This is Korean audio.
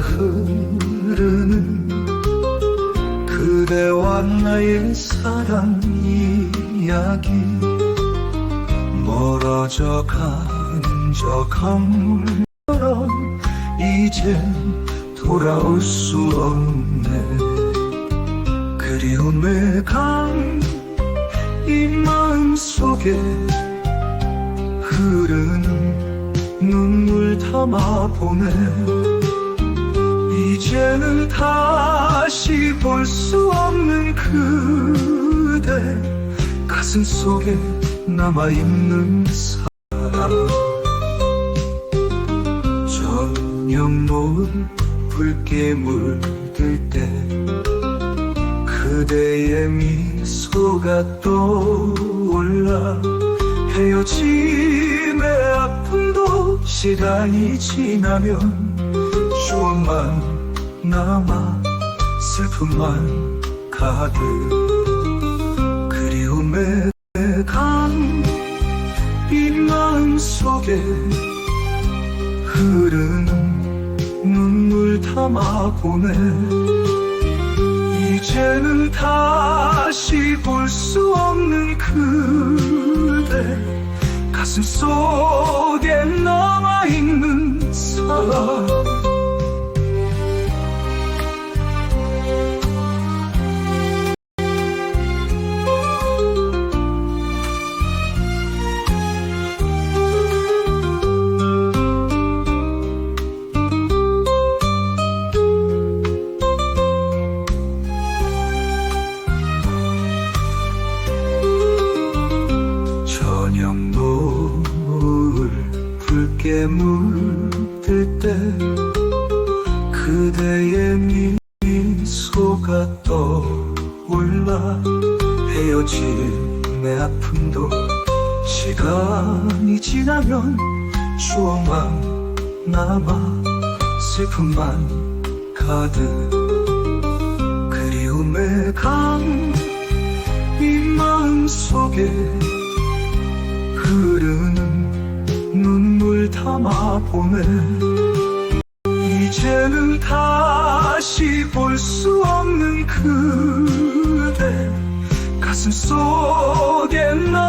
흐르는 그대와 나의 사랑 이야기. 멀어져 가는 저 강물처럼 이젠 돌아올 수 없네. 그리움의 강 이 마음 속에 흐르는 눈물 담아 보내 이제는 다시 볼 수 없는 그대. 가슴 속에 남아있는 사람. 저녁 노을 붉게 물들 때 그대의 미소가 떠올라 헤어짐의 아픔도 시간이 지나면 추억만 남아 슬픔만 가득 그리움의 강이 마음 속에 흐르는 눈물 담아 보내 이제는 다시 볼 수 없는 그대 가슴 사랑 저녁 노을 붉게 물 들때 그대의 미소가 떠올라 헤어짐의 아픔도 시간이 지나면 추억만 남아 슬픔만 가득 그리움의 강이 마음 속에 흐르는 담아 보내 이제는 다시 볼 수 없는 그대. 가슴 속에 사랑